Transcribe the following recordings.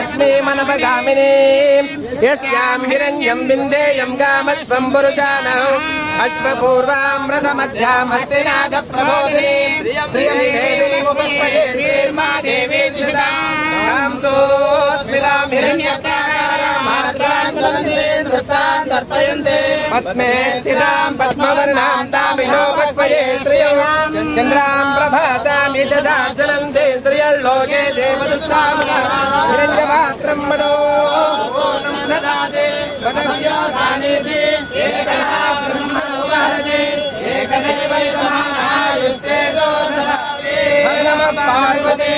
लक्ष्मीमनपगामिनी यस्यां हिरण्यं बिन्देयं गामस्वं पुरुषाणौ अश्वपूर्वामृतमध्यामस्तिनाथप्रबोधिनी श्रियं देवीमुपस्मये श्रीर्मा देवी पद्मे पद्मवर्णां श्रियं। चन्द्रां పార్వతీ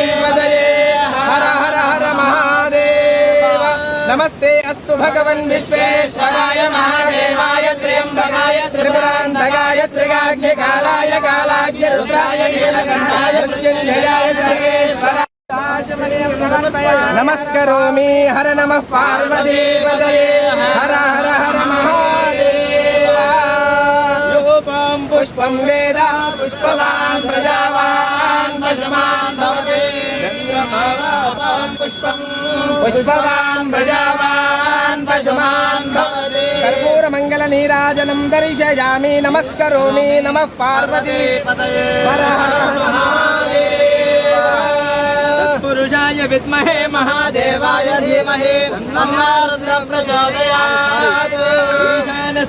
హర హర హర మహాదేవ నమస్తే అస్తు భగవన్ విశ్వేశ్వరాయ మహాదేవాయ త్ర్యంబకాయ త్రిపురాంధకాయ త్రిగాగ్నికాలాయ కాలాగ్ని రుద్రాయ నీలకంఠాయ మృత్యుంజయాయ సర్వేశ్వరాయ నమస్కరోమి హర నమ పార్వదేవదయే హర హర హర మహాదేవ పుష్పం వేద పుష్పవాన్ ప్రజావాన్ योपां पुष्पं वेद पुष्पवान् प्रजावान् पशुमान् भवति पुष्पम् पुष्पवान् प्रजावान् पशुमान् भवति कर्पूरमङ्गलनीराजनं दर्शयामि नमस्करोमि नमः पार्वती पदये हर हर महादेव पुरुषाय विद्महे महादेवाय धीमहि तन्नः रुद्र प्रचोदयात् ईशानः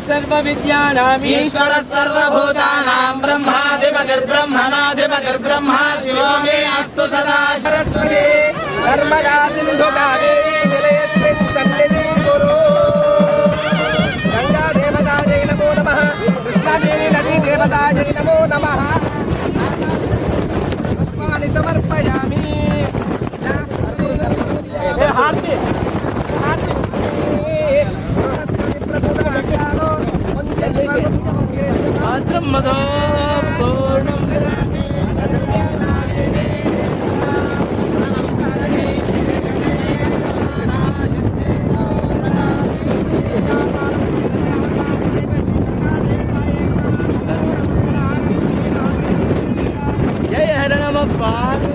सर्वविद्यानाम् ईश्वरः सर्वभूतानां ब्रह्माधिपतिर्ब्रह्मणाधिपतिर्ब्रह्मा शिवो मे अस्तु सदा सरस्वती नर्मदा सिन्धु कावेरी जलेऽस्मिन् कुरु गङ्गा देवतायै नमो नमः। कृष्णादेवी नदी देवतायै नमो नमः। पुष्पाणि समर्पयामि Madhav Purnam Jai Harama